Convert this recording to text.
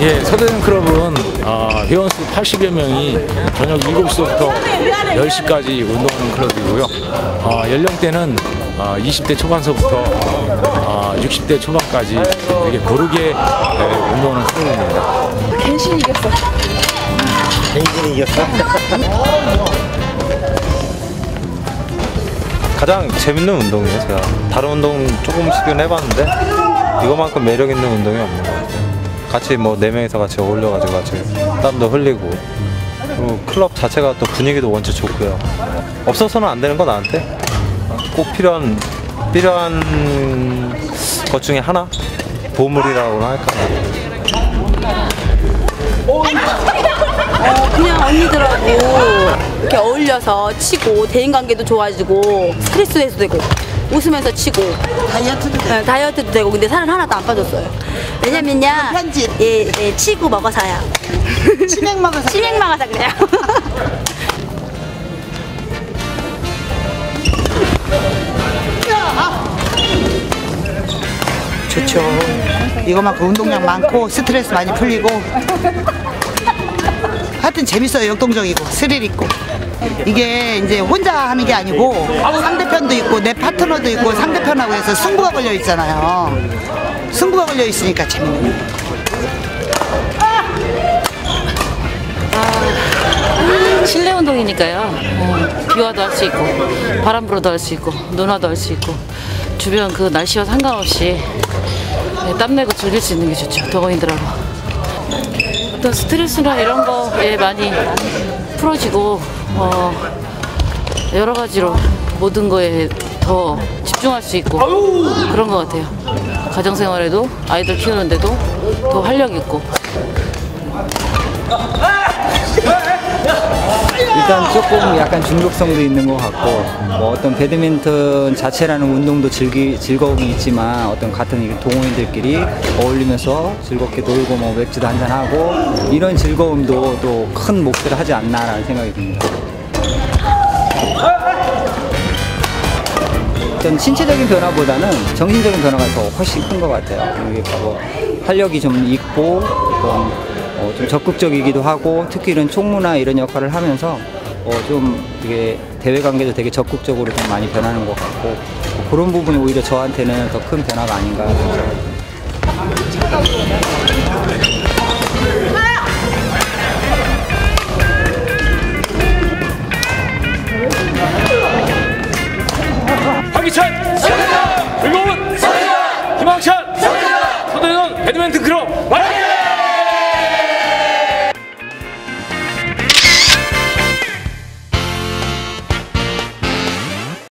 예, 서대전 클럽은 어, 회원수 80여 명이 저녁 7시부터 10시까지 운동하는 클럽이고요. 어, 연령대는 어, 20대 초반서부터 어, 60대 초반까지 이렇게 고르게 예, 운동하는 클럽입니다. 갱신 이겼어. 갱신이 이겼어? 가장 재밌는 운동이에요 제가 다른 운동 조금씩은 해봤는데 이거만큼 매력 있는 운동이 없는 것 같아요 같이 뭐 네 명이서 같이 어울려가지고 같이 땀도 흘리고. 클럽 자체가 또 분위기도 원체 좋고요. 없어서는 안 되는 거 나한테? 꼭 필요한 필요한 것 중에 하나? 보물이라고나 할까? 어, 그냥 언니들하고 이렇게 어울려서 치고 대인관계도 좋아지고 스트레스 해소도 되고 웃으면서 치고 다이어트도 돼. 네, 다이어트도 되고 근데 살은 하나도 안 빠졌어요. 왜냐면요. 편집. 예, 예, 치고 먹어서요. 치맥 먹어서 치맥 먹어서 그래요. 좋죠. 이거만큼 운동량 많고 스트레스 많이 풀리고 하여튼 재밌어요. 역동적이고 스릴 있고 이게 이제 혼자 하는 게 아니고 상대편도 있고 내 파트너도 있고 상대편하고 해서 승부가 걸려 있잖아요. 승부가 걸려 있으니까 재밌는 거예요. 실내 운동이니까요. 어, 비와도 할 수 있고 바람 불어도 할 수 있고 눈화도 할 수 있고 주변 그 날씨와 상관없이 네, 땀내고 즐길 수 있는 게 좋죠. 동호인들하고 어떤 스트레스나 이런 거에 많이 풀어지고 어, 여러 가지로 모든 거에 더 집중할 수 있고 그런 것 같아요. 가정생활에도 아이들 키우는데도 더 활력 있고 일단 조금 약간 중독성도 있는 것 같고 뭐 어떤 배드민턴 자체라는 운동도 즐기, 즐거움이 있지만 어떤 같은 이 동호인들끼리 어울리면서 즐겁게 놀고 뭐 맥주도 한잔 하고 이런 즐거움도 또큰 몫을 하지 않나라는 생각이 듭니다. 어떤 신체적인 변화보다는 정신적인 변화가 더 훨씬 큰 것 같아요. 이게 뭐 활력이 좀 있고 어떤 어, 좀 적극적이기도 하고 특히 이런 총무나 이런 역할을 하면서 어, 좀 되게 대외 관계도 되게 적극적으로 좀 많이 변하는 것 같고 뭐 그런 부분이 오히려 저한테는 더 큰 변화가 아닌가 생각합니다.